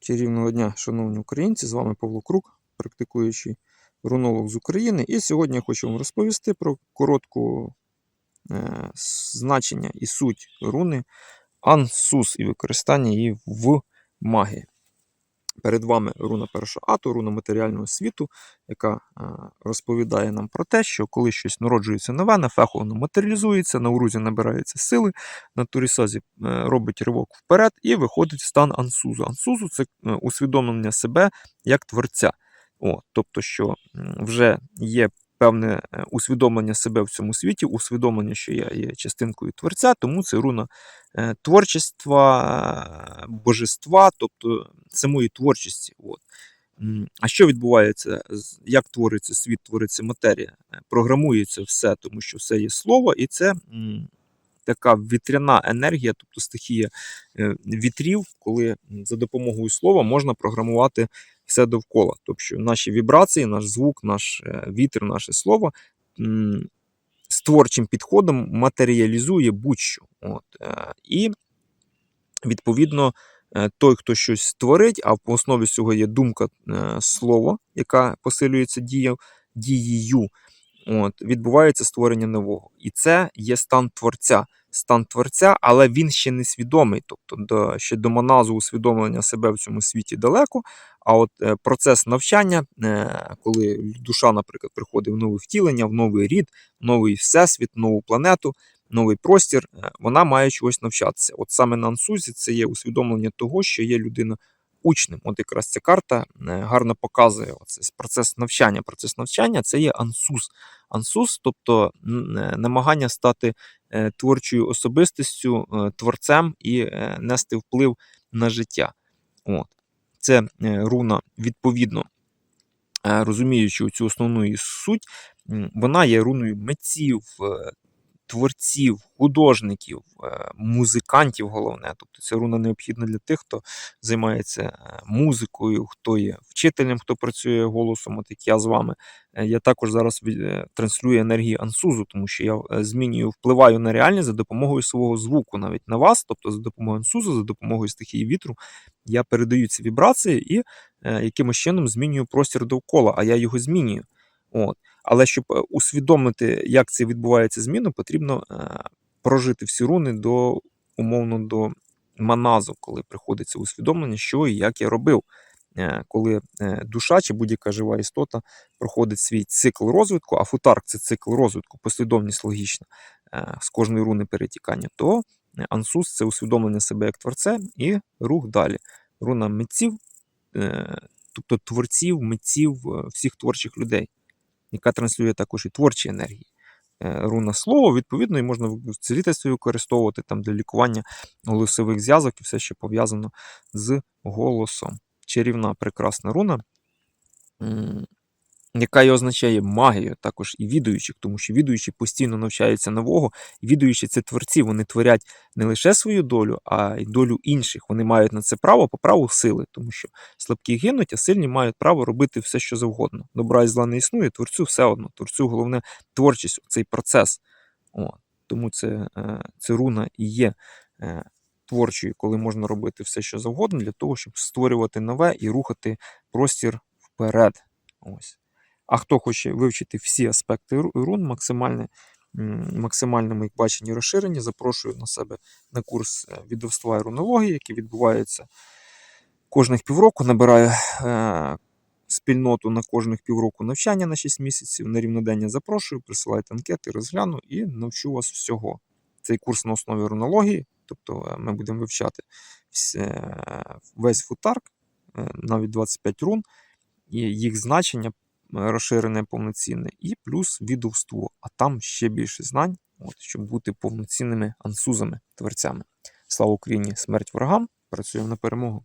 Чарівного дня, шановні українці, з вами Павло Крук, практикуючий рунолог з України. І сьогодні я хочу вам розповісти про коротку е, значення і суть руни Ансус і використання її в магії. Перед вами руна перша ату, руна матеріального світу, яка е, розповідає нам про те, що коли щось народжується нове, на феху воно матеріалізується, на урузі набирається сили, на турісазі е, робить ривок вперед і виходить в стан ансузу. Ансузу це е, усвідомлення себе як творця. О, тобто, що вже є певне е, усвідомлення себе в цьому світі, усвідомлення, що я є частинкою творця, тому це руна е, творчества, е, божества, тобто самої творчості. От. А що відбувається? Як твориться світ, твориться матерія? Програмується все, тому що все є слово, і це така вітряна енергія, тобто стихія вітрів, коли за допомогою слова можна програмувати все довкола. Тобто наші вібрації, наш звук, наш е, вітер, наше слово з творчим підходом матеріалізує будь-що. Е, і відповідно. е, Той, хто щось створить, а в основі цього є думка слова, яка посилюється дією, відбувається створення нового. І це є стан творця. Стан творця, але він ще не свідомий. Тобто до, ще до моназу усвідомлення себе в цьому світі далеко. А от е, процес навчання, е, коли душа, наприклад, приходить в нове втілення, в новий рід, в новий всесвіт, нову планету, новий простір, е, вона має чогось навчатися. От саме на ансузі це є усвідомлення того, що є людина учнем. От якраз ця карта е, гарно показує оцей процес навчання. Процес навчання це є ансуз. Ансуз, тобто е, намагання стати е, творчою особистістю, творцем і нести вплив на життя. От. Це руна, відповідно, розуміючи цю основну суть, вона є руною митців, творців, художників, е, музикантів, головне. Тобто ця руна необхідна для тих, хто займається е, музикою, хто є вчителем, хто працює голосом, от як я з вами. Е, Я також зараз транслюю енергії ансузу, тому що я змінюю, впливаю на реальність за допомогою свого звуку, навіть на вас, тобто за допомогою ансузу, за допомогою стихії вітру. Я передаю ці вібрації і якимось чином змінюю простір довкола, а я його змінюю. От. Але щоб е, усвідомити, як це відбувається зміна, потрібно е, прожити всі руни до умовно до маназу, коли приходиться усвідомлення, що і як я робив. Е, Коли душа чи будь-яка жива істота проходить свій цикл розвитку, а футарк це цикл розвитку, послідовність логічна з кожної руни перетікання, то ансус це усвідомлення себе як творця і рух далі. Руна митців, тобто творців, митців, всіх творчих людей яка транслює також і творчі енергії. Е, Руна слово, відповідно, і можна в цілительстві використовувати там для лікування голосових зв'язок і все, що пов'язано з голосом. Чарівна, прекрасна руна, яка і означає магію, також і відуючих, тому що відуючі постійно навчаються нового. І відуючі це творці, вони творять не лише свою долю, а й долю інших. Вони мають на це право по праву сили, тому що слабкі гинуть, а сильні мають право робити все, що завгодно. Добра і зла не існує, творцю все одно. Творцю головне творчість, цей процес. О, тому це, е, це руна і є е, творчою, коли можна робити все, що завгодно, для того, щоб створювати нове і рухати простір вперед. Ось. А хто хоче вивчити всі аспекти ру- рун, максимальне, максимальному їх баченні і запрошую на себе на курс е, відовства і рунології, який відбувається кожних півроку. Набираю е, спільноту на кожних півроку навчання на 6 місяців. На рівнодення запрошую, присилайте анкети, розгляну і навчу вас всього. Цей курс на основі рунології, тобто е, ми будемо вивчати весь футарк, е, навіть 25 рун, і їх значення е, розширене повноцінне, і плюс відовство, а там ще більше знань, от, щоб бути повноцінними ансузами, творцями. Слава Україні! Смерть ворогам! Працюємо на перемогу!